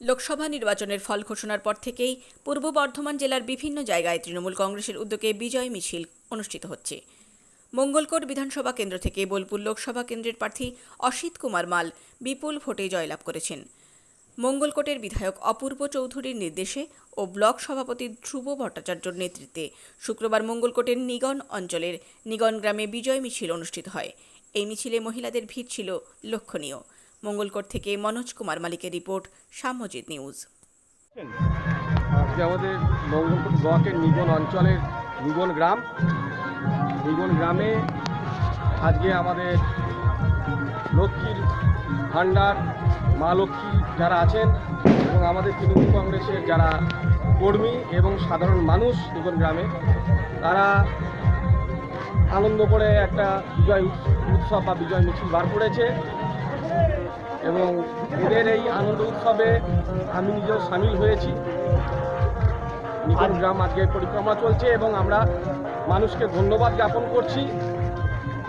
লোকসভা নির্বাচনের ফল ঘোষণার পর থেকেই পূর্ব বর্ধমান জেলার বিভিন্ন জায়গায় তৃণমূল কংগ্রেসের উদ্যোগে বিজয় মিছিল অনুষ্ঠিত হচ্ছে। মঙ্গলকোট বিধানসভা কেন্দ্র থেকে বোলপুর লোকসভা কেন্দ্রের প্রার্থী অসিত কুমার মাল বিপুল ভোটে জয়লাভ করেছেন। মঙ্গলকোটের বিধায়ক অপূর্ব চৌধুরীর নির্দেশে ও ব্লক সভাপতি ধ্রুব ভট্টাচার্যর নেতৃত্বে শুক্রবার মঙ্গলকোটের নিগন অঞ্চলের নিগন গ্রামে বিজয় মিছিল অনুষ্ঠিত হয়। এই মিছিলে মহিলাদের ভিড় ছিল লক্ষণীয়। মঙ্গলকোট থেকে মনোজ কুমার মালিকের রিপোর্ট সাম্যজিৎ নিউজ। আজকে আমাদের মঙ্গলপুর ব্লকের নিগন অঞ্চলের নিগন গ্রাম। নিগন গ্রামে আজকে আমাদের লক্ষ্মীর ভাণ্ডার, মা লক্ষ্মী যারা আছেন এবং আমাদের তৃণমূল কংগ্রেসের যারা কর্মী এবং সাধারণ মানুষ নিগন গ্রামে, তারা আনন্দ করে একটা বিজয় উৎসব বা বিজয় মিছিল বার করেছে। এবং এদের এই আনন্দ উৎসবে আমি নিজেও সামিল হয়েছি নিকট গ্রাম আজকে পরিক্রমা চলছে এবং আমরা মানুষকে ধন্যবাদ জ্ঞাপন করছি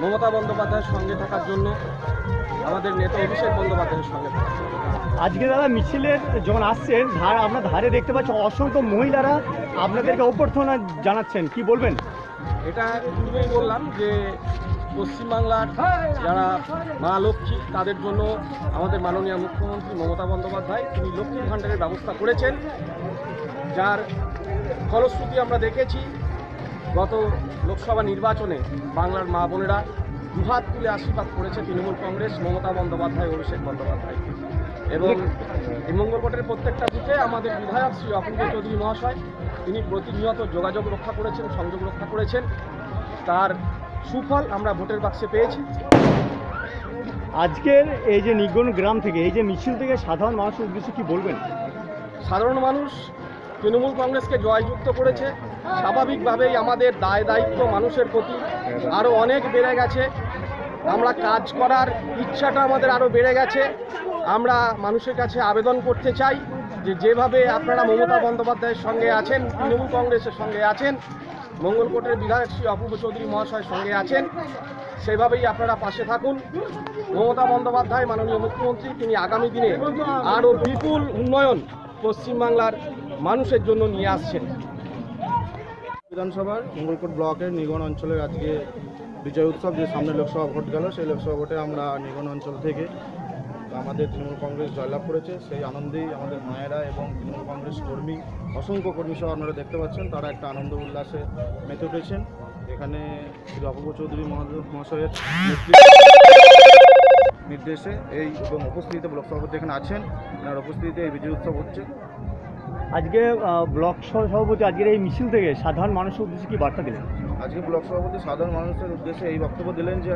মমতা বন্দ্যোপাধ্যায়ের সঙ্গে থাকার জন্য আমাদের নেতা অভিষেক বন্দ্যোপাধ্যায়ের সঙ্গে থাকার জন্য। আজকে দাদা মিছিলের যখন আসছেন ধার আমরা ধারে দেখতে পাচ্ছি অসংখ্য মহিলারা আপনাদেরকে অভ্যর্থনা জানাচ্ছেন কি বলবেন এটা পূর্বেই বললাম যে পশ্চিমবাংলার যারা মা লক্ষ্মী, তাদের জন্য আমাদের মাননীয় মুখ্যমন্ত্রী মমতা বন্দ্যোপাধ্যায় তিনি লক্ষ্মীর ভাণ্ডারের ব্যবস্থা করেছেন, যার ফলশ্রুতি আমরা দেখেছি গত লোকসভা নির্বাচনে বাংলার মা বোনেরা দুহাত তুলে আশীর্বাদ করেছে তৃণমূল কংগ্রেস, মমতা বন্দ্যোপাধ্যায়, অভিষেক বন্দ্যোপাধ্যায়। এবং এই মঙ্গলকোটের প্রত্যেকটা বুথে আমাদের বিধায়ক শ্রী অপূর্ব চৌধুরী মহাশয়, তিনি প্রতিনিয়ত যোগাযোগ রক্ষা করেছেন, সংযোগ রক্ষা করেছেন। তার সুফল আমরা ভোটের বাক্সে পেয়েছি। আজকের এই যে নিগন গ্রাম থেকে এই যে মিছিল থেকে সাধারণ মানুষের উদ্দেশ্যে কি বলবেন? সাধারণ মানুষ তৃণমূল কংগ্রেসকে জয়যুক্ত করেছে। স্বাভাবিকভাবেই আমাদের দায় দায়িত্ব মানুষের প্রতি আরও অনেক বেড়ে গেছে। আমরা কাজ করার ইচ্ছাটা আমাদের আরও বেড়ে গেছে। আমরা মানুষের কাছে আবেদন করতে চাই। যে যেভাবে আপনারা মমতা বন্দ্যোপাধ্যায়ের সঙ্গে আছেন, তৃণমূল কংগ্রেসের সঙ্গে আছেন, মঙ্গলকোটের বিধায়ক শ্রী অপূর্ব চৌধুরী মহাশয়ের সঙ্গে আছেন, সেভাবেই আপনারা পাশে থাকুন। মমতা বন্দ্যোপাধ্যায়, মাননীয় মুখ্যমন্ত্রী, তিনি আগামী দিনে আরও বিপুল উন্নয়ন পশ্চিমবাংলার মানুষের জন্য নিয়ে আসছেন। বিধানসভার মঙ্গলকোট ব্লকের নিগন অঞ্চলের আজকে বিজয় উৎসব যে সামনে লোকসভা ভোট গেল, সেই লোকসভা ভোটে আমরা নিগন অঞ্চল থেকে আমাদের তৃণমূল কংগ্রেস জয়লাভ করেছে। সেই আনন্দেই আমাদের মায়েরা এবং তৃণমূল কংগ্রেস কর্মী অসংখ্য কর্মী সহ আপনারা দেখতে পাচ্ছেন তারা একটা আনন্দ উল্লাসে মেতে উঠেছেন। এখানে শ্রী অপূর্ব চৌধুরী মহাশয়ের নির্দেশে এই এবং উপস্থিতিতে লোকসভা ভোট যেখানে আছেন। ওনার উপস্থিতিতে এই বিজয় উৎসব হচ্ছে। আজকে ব্লক সভাপতি আজকের এই মিছিল থেকে সাধারণ মানুষের উদ্দেশ্যে কি বার্তা দিলেন? আজকে ব্লক সভাপতি সাধারণ মানুষের উদ্দেশ্যে এই বক্তব্য দিলেন যে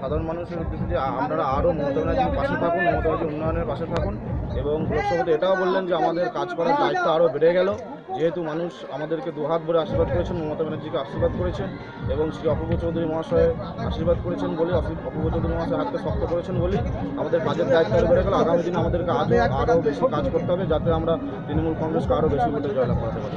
সাধারণ মানুষের উদ্দেশ্যে যে আপনারা আরও মমতা ব্যানার্জির পাশে থাকুন, মমতা ব্যানার্জির উন্নয়নের পাশে থাকুন এবং ব্লক সভাপতি এটাও বললেন যে আমাদের কাজ করার দায়িত্ব আরও বেড়ে গেল। যেহেতু মানুষ আমাদেরকে দুহাত ভরে আশীর্বাদ করেছেন, মমতা ব্যানার্জিকে আশীর্বাদ করেছেন এবং শ্রী অপূর্ব চৌধুরী মহাশয় আশীর্বাদ করেছেন বলে, অপূর্ব চৌধুরী মহাশয় হাতকে শক্ত করেছেন বলেই আমাদের কাজের দায়িত্ব আরও বেড়ে গেল। আগামী দিনে আমাদেরকে আরও আরও বেশি কাজ করতে হবে যাতে আমরা তৃণমূল কংগ্রেসকে আরও বেশি ভোটে জয়লাভ করাতে পারি।